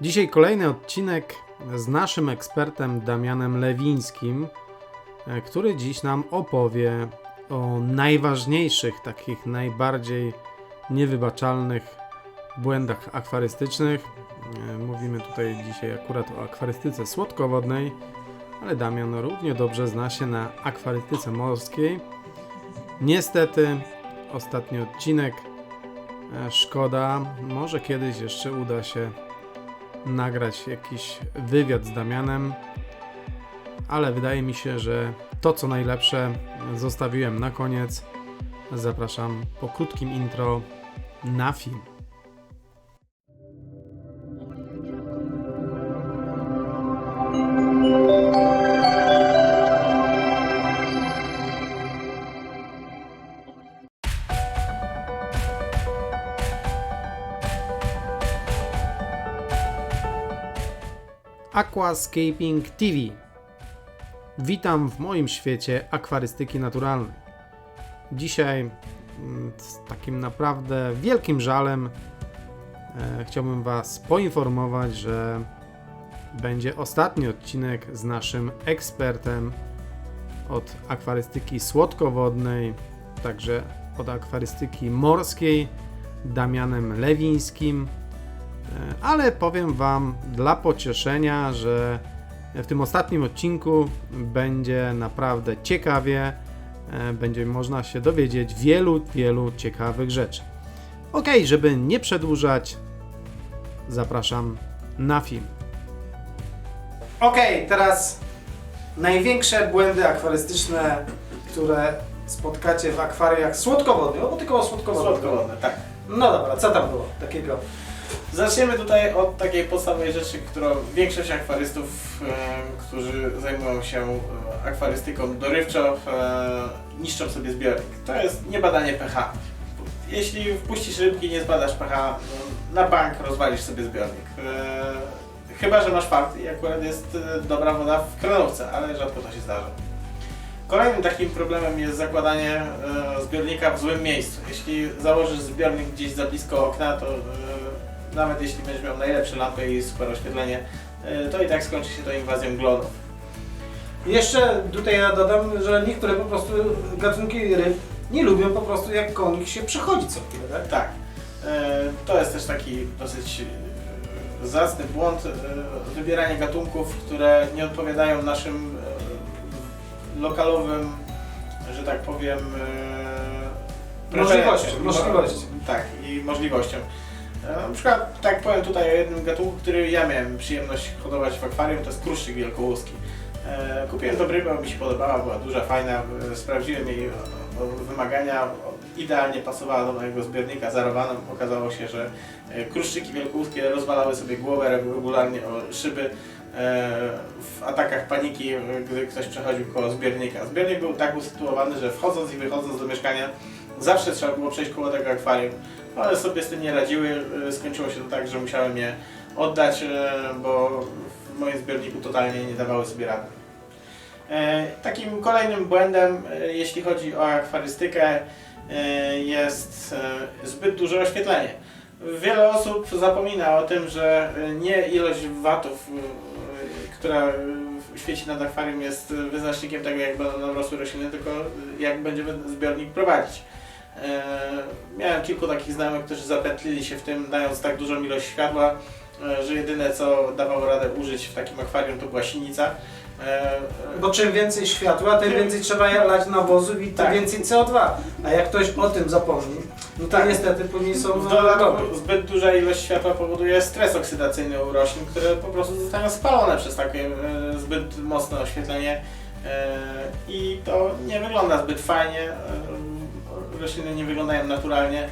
Dzisiaj kolejny odcinek z naszym ekspertem Damianem Lewińskim, e, który dziś nam opowie o najważniejszych, takich najbardziej niewybaczalnych błędach akwarystycznych. E, Mówimy tutaj dzisiaj akurat o akwarystyce słodkowodnej, ale Damian równie dobrze zna się na akwarystyce morskiej. Niestety, ostatni odcinek. e, Szkoda, może kiedyś jeszcze uda się nagrać jakiś wywiad z Damianem, ale wydaje mi się, że to co najlepsze zostawiłem na koniec. Zapraszam po krótkim intro na film. Aquascaping TV. Witam w moim świecie akwarystyki naturalnej. Dzisiaj mm, z takim naprawdę wielkim żalem e, chciałbym Was poinformować, że będzie ostatni odcinek z naszym ekspertem od akwarystyki słodkowodnej, także od akwarystyki morskiej, Damianem Lewińskim. E, ale powiem Wam dla pocieszenia, że w tym ostatnim odcinku będzie naprawdę ciekawie. e, Będzie można się dowiedzieć wielu, wielu ciekawych rzeczy. Ok, żeby nie przedłużać, zapraszam na film. Ok, teraz największe błędy akwarystyczne, które spotkacie w akwariach słodkowodnych, bo tylko słodkowodnych. Słodkowodne, tak. No dobra, co tam było takiego? Zaczniemy tutaj od takiej podstawowej rzeczy, którą większość akwarystów, e, którzy zajmują się e, akwarystyką dorywczą, e, niszczą sobie zbiornik. To jest niebadanie pH. Jeśli wpuścisz rybki i nie zbadasz pH, no, na bank rozwalisz sobie zbiornik. E, chyba, że masz fart i akurat jest e, dobra woda w kranówce, ale rzadko to się zdarza. Kolejnym takim problemem jest zakładanie e, zbiornika w złym miejscu. Jeśli założysz zbiornik gdzieś za blisko okna, to e, nawet jeśli będziesz miał najlepsze lampy i super oświetlenie, e, to i tak skończy się to inwazją glonów. Jeszcze tutaj ja dodam, że niektóre po prostu gatunki ryb nie lubią po prostu jak konik się przechodzi co chwilę, tak? Tak, e, to jest też taki dosyć e, zacny błąd, wybieranie gatunków, które nie odpowiadają naszym lokalowym, że tak powiem, Możliwościom, możliwościom. Tak, i możliwościom. E, Na przykład, tak powiem tutaj o jednym gatunku, który ja miałem przyjemność hodować w akwarium, to jest kruszczyk wielkołuski. E, Kupiłem tą rybę, mi się podobała, była duża, fajna, e, sprawdziłem jej wymagania, idealnie pasowała do mojego zbiornika zarowaną. Okazało się, że kruszczyki wielkołuskie rozwalały sobie głowę regularnie o szyby w atakach paniki, gdy ktoś przechodził koło zbiornika. Zbiornik był tak usytuowany, że wchodząc i wychodząc do mieszkania zawsze trzeba było przejść koło tego akwarium, ale sobie z tym nie radziły. E, Skończyło się to tak, że musiałem je oddać, e, bo w moim zbiorniku totalnie nie dawały sobie rady. E, Takim kolejnym błędem, jeśli chodzi o akwarystykę, jest zbyt duże oświetlenie. Wiele osób zapomina o tym, że nie ilość watów, która świeci nad akwarium jest wyznacznikiem tego, jak będą rosły rośliny, tylko jak będziemy zbiornik prowadzić. E, Miałem kilku takich znajomych, którzy zapętlili się w tym, dając tak dużą ilość światła, e, że jedyne co dawało radę użyć w takim akwarium to była sinica. E, Bo czym więcej światła, tym więcej trzeba lać nawozów i tym Tak. więcej CO2. A jak ktoś o tym zapomni, no to Tak. niestety później są W dodatku zbyt duża ilość światła powoduje stres oksydacyjny u roślin, które po prostu zostają spalone przez takie zbyt mocne oświetlenie i to nie wygląda zbyt fajnie. E, rośliny nie wyglądają naturalnie.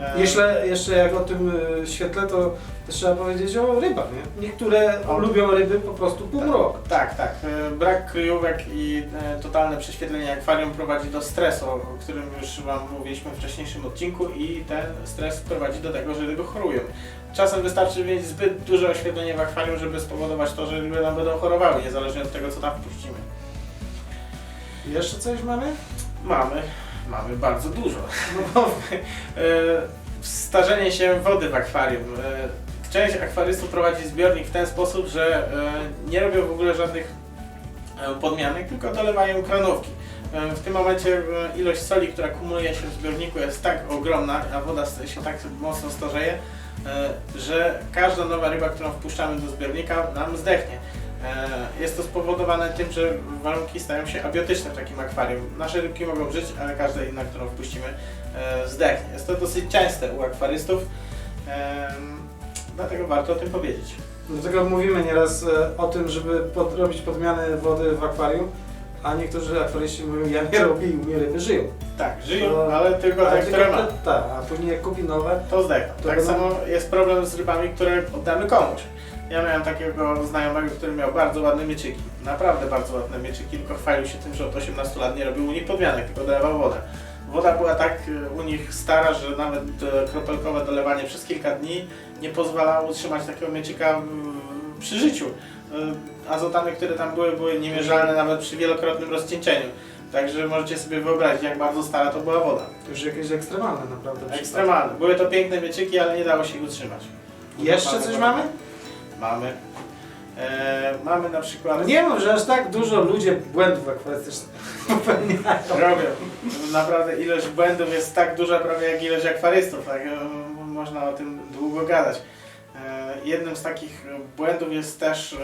E, Jeszcze, jeszcze jak o tym y, świetle, to też trzeba powiedzieć o rybach, nie? Niektóre O. lubią ryby po prostu półmrok. Tak, tak. E, Brak kryjówek i e, totalne prześwietlenie akwarium prowadzi do stresu, o którym już Wam mówiliśmy w wcześniejszym odcinku i ten stres prowadzi do tego, że ryby chorują. Czasem wystarczy mieć zbyt duże oświetlenie w akwarium, żeby spowodować to, że ryby nam będą chorowały, niezależnie od tego, co tam wpuścimy. Jeszcze coś mamy? Mamy, mamy bardzo dużo. No E, Starzenie się wody w akwarium. E, część akwarystów prowadzi zbiornik w ten sposób, że e, nie robią w ogóle żadnych podmianek, tylko dolewają kranówki. W tym momencie ilość soli, która kumuluje się w zbiorniku jest tak ogromna, a woda się tak mocno starzeje, że każda nowa ryba, którą wpuszczamy do zbiornika nam zdechnie. E, Jest to spowodowane tym, że warunki stają się abiotyczne w takim akwarium. Nasze rybki mogą żyć, ale każda inna, którą wpuścimy, e, zdechnie. Jest to dosyć częste u akwarystów, em, dlatego warto o tym powiedzieć. Dlatego mówimy nieraz e, o tym, żeby pod, robić podmiany wody w akwarium, a niektórzy akwaryści mówią, ja nie robię i u mnie ryby żyją. Tak, żyją, To- ale tylko te, które ma. Tak, a później jak kupi nowe, To zdechną. To Tak samo jest problem z rybami, które oddamy komuś. Ja miałem takiego znajomego, który miał bardzo ładne mieczyki. Naprawdę bardzo ładne mieczyki, tylko chwalił się tym, że od 18 lat nie robił u nich podmianek, tylko dolewał wodę. Woda była tak e, u nich stara, że nawet e, kropelkowe dolewanie przez kilka dni nie pozwalało utrzymać takiego mieczyka przy życiu. E, Azotany, które tam były, były niemierzalne nawet przy wielokrotnym rozcieńczeniu. Także możecie sobie wyobrazić, jak bardzo stara to była woda. to już jakieś ekstremalne naprawdę. Ekstremalne. Były to piękne mieczyki, ale nie dało się ich utrzymać. Jeszcze coś mamy? Mamy. E, mamy na przykład. Nie wiem, że aż tak dużo ludzie błędów akwarystycznych popełniają. Robią. Naprawdę ilość błędów jest tak duża prawie jak ilość akwarystów. Tak? E, Można o tym długo gadać. E, jednym z takich błędów jest też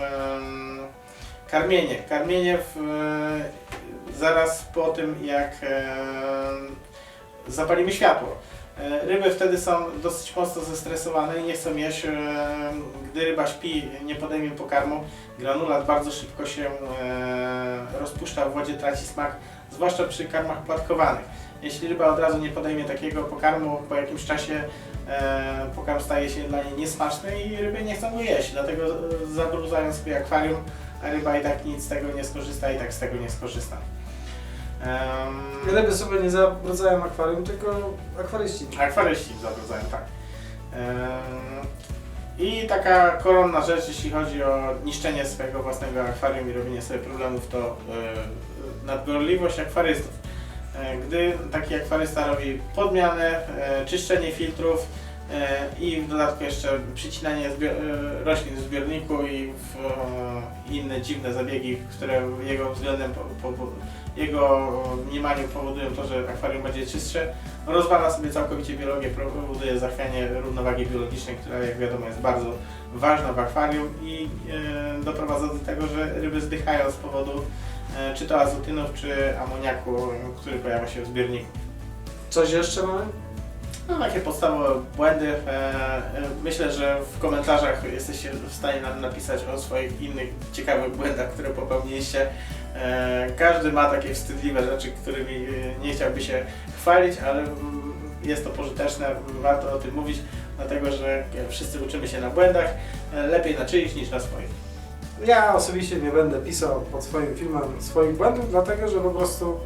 karmienie. Karmienie w, e, zaraz po tym jak em, zapalimy światło. E, Ryby wtedy są dosyć mocno zestresowane i nie chcą jeść. e, Gdy ryba śpi, nie podejmie pokarmu, granulat bardzo szybko się e, rozpuszcza w wodzie, traci smak, zwłaszcza przy karmach płatkowanych. Jeśli ryba od razu nie podejmie takiego pokarmu, po jakimś czasie pokarm staje się dla niej niesmaczny i ryby nie chcą go jeść, dlatego zabrudzają sobie akwarium, a ryba i tak nic z tego nie skorzysta i tak z tego nie skorzysta. Em, Ryby sobie nie zabrudzają akwarium, tylko akwaryści. Akwaryści zabrudzają, tak. Ehm, I taka koronna rzecz, jeśli chodzi o niszczenie swojego własnego akwarium i robienie sobie problemów, to e, nadgorliwość akwarystów. E, Gdy taki akwarysta robi podmianę, e, czyszczenie filtrów i w dodatku jeszcze przycinanie zbio- e, roślin w zbiorniku i w, e, inne dziwne zabiegi, które jego względem, po, po, jego mniemaniu powodują to, że akwarium będzie czystsze, rozwala sobie całkowicie biologię, powoduje zachwianie równowagi biologicznej, która jak wiadomo jest bardzo ważna w akwarium i e, doprowadza do tego, że ryby zdychają z powodu e, czy to azotynów, czy amoniaku, który pojawia się w zbiorniku. Coś jeszcze mamy? No takie podstawowe błędy. E, e, myślę, że w komentarzach jesteście w stanie nam napisać o swoich innych ciekawych błędach, które popełniliście. E, każdy ma takie wstydliwe rzeczy, którymi nie chciałby się chwalić, ale mm, jest to pożyteczne, warto o tym mówić, dlatego że wszyscy uczymy się na błędach, lepiej na czyichś niż na swoich. Ja osobiście nie będę pisał pod swoim filmem swoich błędów, dlatego że po prostu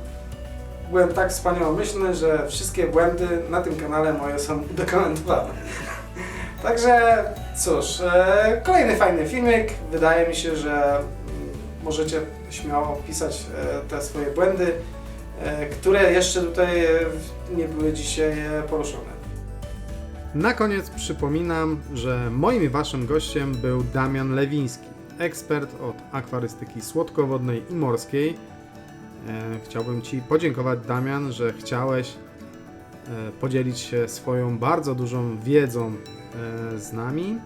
byłem tak wspaniałomyślny, że wszystkie błędy na tym kanale moje są udokumentowane. Także cóż, e, kolejny fajny filmik. Wydaje mi się, że możecie śmiało pisać e, te swoje błędy, e, które jeszcze tutaj nie były dzisiaj poruszone. Na koniec przypominam, że moim i waszym gościem był Damian Lewiński, ekspert od akwarystyki słodkowodnej i morskiej. E, chciałbym Ci podziękować, Damian, że chciałeś e, podzielić się swoją bardzo dużą wiedzą e, z nami.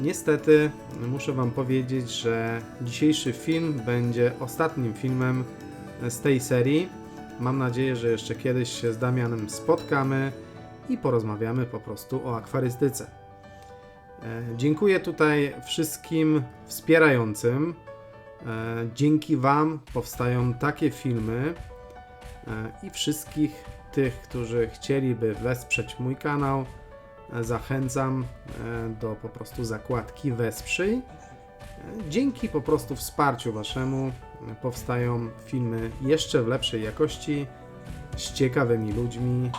Niestety muszę Wam powiedzieć, że dzisiejszy film będzie ostatnim filmem z tej serii. Mam nadzieję, że jeszcze kiedyś się z Damianem spotkamy i porozmawiamy po prostu o akwarystyce. Dziękuję tutaj wszystkim wspierającym. E, Dzięki Wam powstają takie filmy e, i wszystkich tych, którzy chcieliby wesprzeć mój kanał, e, zachęcam do po prostu zakładki Wesprzyj. Dzięki po prostu wsparciu Waszemu powstają filmy jeszcze w lepszej jakości, z ciekawymi ludźmi.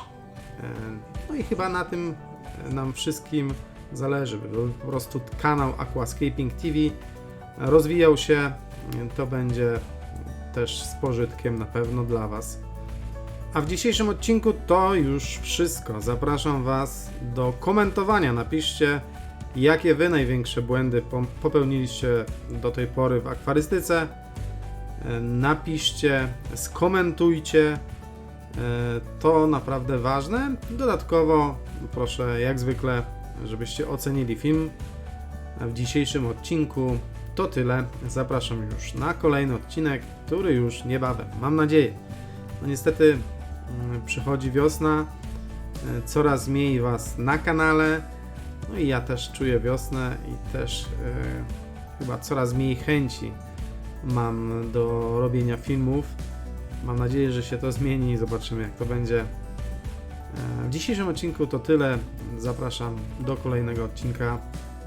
No i chyba na tym nam wszystkim zależy, żeby po prostu kanał Aquascaping TV rozwijał się. To będzie też z pożytkiem na pewno dla Was. A w dzisiejszym odcinku to już wszystko. Zapraszam Was do komentowania. Napiszcie, jakie wy największe błędy popełniliście do tej pory w akwarystyce. E, Napiszcie, skomentujcie. E, To naprawdę ważne. Dodatkowo proszę, jak zwykle, żebyście ocenili film w dzisiejszym odcinku. To tyle. Zapraszam już na kolejny odcinek, który już niebawem, mam nadzieję. No niestety mm, przychodzi wiosna, e, coraz mniej Was na kanale, no i ja też czuję wiosnę i też e, chyba coraz mniej chęci mam do robienia filmów. Mam nadzieję, że się to zmieni i zobaczymy jak to będzie. E, W dzisiejszym odcinku to tyle. Zapraszam do kolejnego odcinka.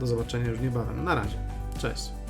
Do zobaczenia już niebawem. Na razie. Cześć.